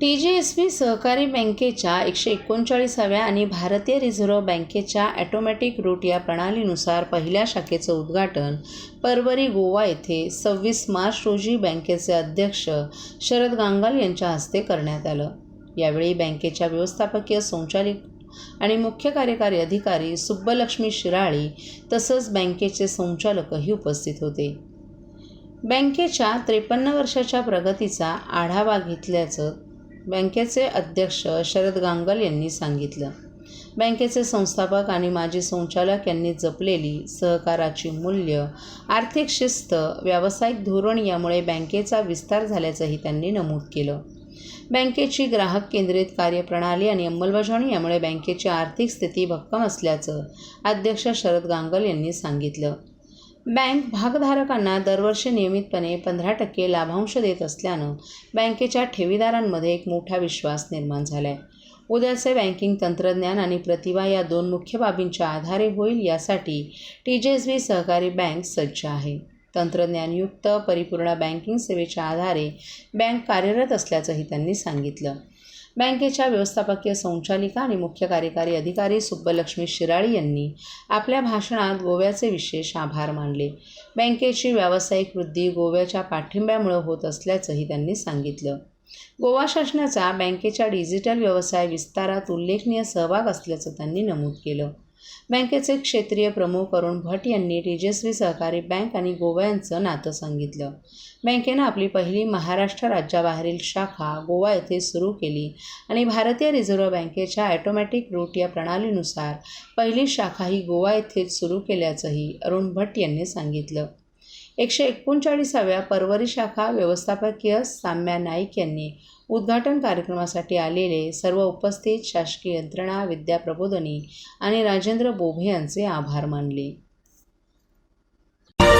T G S बी सहकारी बँकेच्या एकशे एकोणचाळीसाव्या आणि भारतीय रिझर्व्ह बँकेच्या ॲटोमॅटिक रूट या प्रणालीनुसार पहिल्या शाखेचं उद्घाटन परवरी गोवा येथे सव्वीस मार्च रोजी बँकेचे अध्यक्ष शरद गांगल यांच्या हस्ते करण्यात आलं. यावेळी बँकेच्या व्यवस्थापकीय संचालिक आणि मुख्य कार्यकारी अधिकारी सुब्बलक्ष्मी शिराळी तसंच बँकेचे संचालकही उपस्थित होते. बँकेच्या त्रेपन्न वर्षाच्या प्रगतीचा आढावा घेतल्याचं बँकेचे अध्यक्ष शरद गांगल यांनी सांगितलं. बँकेचे संस्थापक आणि माजी संचालक यांनी जपलेली सहकाराची मूल्य आर्थिक शिस्त व्यावसायिक धोरण यामुळे बँकेचा विस्तार झाल्याचंही त्यांनी नमूद केलं. बँकेची ग्राहक केंद्रित कार्यप्रणाली आणि अंमलबजावणी यामुळे बँकेची आर्थिक स्थिती भक्कम असल्याचं अध्यक्ष शरद गांगल यांनी सांगितलं. बँक भागधारकांना दरवर्षी नियमितपणे पंधरा टक्के लाभांश देत असल्यानं बँकेच्या ठेवीदारांमध्ये एक मोठा विश्वास निर्माण झाला आहे उद्याचे बँकिंग तंत्रज्ञान आणि प्रतिभा या दोन मुख्य बाबींच्या आधारे होईल यासाठी टी जे एस बी सहकारी बँक सज्ज आहे. तंत्रज्ञानयुक्त परिपूर्ण बँकिंग सेवेच्या आधारे बँक कार्यरत असल्याचंही त्यांनी सांगितलं. बँकेच्या व्यवस्थापकीय संचालिका आणि मुख्य कार्यकारी अधिकारी सुब्बलक्ष्मी शिराळी यांनी आपल्या भाषणात गोव्याचे विशेष आभार मानले. बँकेची व्यावसायिक वृद्धी गोव्याच्या पाठिंब्यामुळे होत असल्याचंही त्यांनी सांगितलं. गोवा शासनाचा बँकेच्या डिजिटल व्यवसाय विस्तारात उल्लेखनीय सहभाग असल्याचं त्यांनी नमूद केलं. बँकेचे क्षेत्रीय प्रमुख अरुण भट यांनी तेजस्वी सहकारी बँक आणि गोवा यांचं नातं सांगितलं. बँकेनं आपली पहिली महाराष्ट्र राज्याबाहेरील शाखा गोवा येथे सुरू केली आणि भारतीय रिझर्व्ह बँकेच्या ॲटोमॅटिक रूट या प्रणालीनुसार पहिली शाखा ही गोवा येथेच सुरू केल्याचंही अरुण भट यांनी सांगितलं. एकशे एकोणचाळीसाव्या परवरी शाखा व्यवस्थापकीय साम्या नाईक यांनी उद्घाटन कार्यक्रमासाठी आलेले सर्व उपस्थित शासकीय यंत्रणा विद्या प्रबोधनी आणि राजेंद्र बोभे यांचे आभार मानले.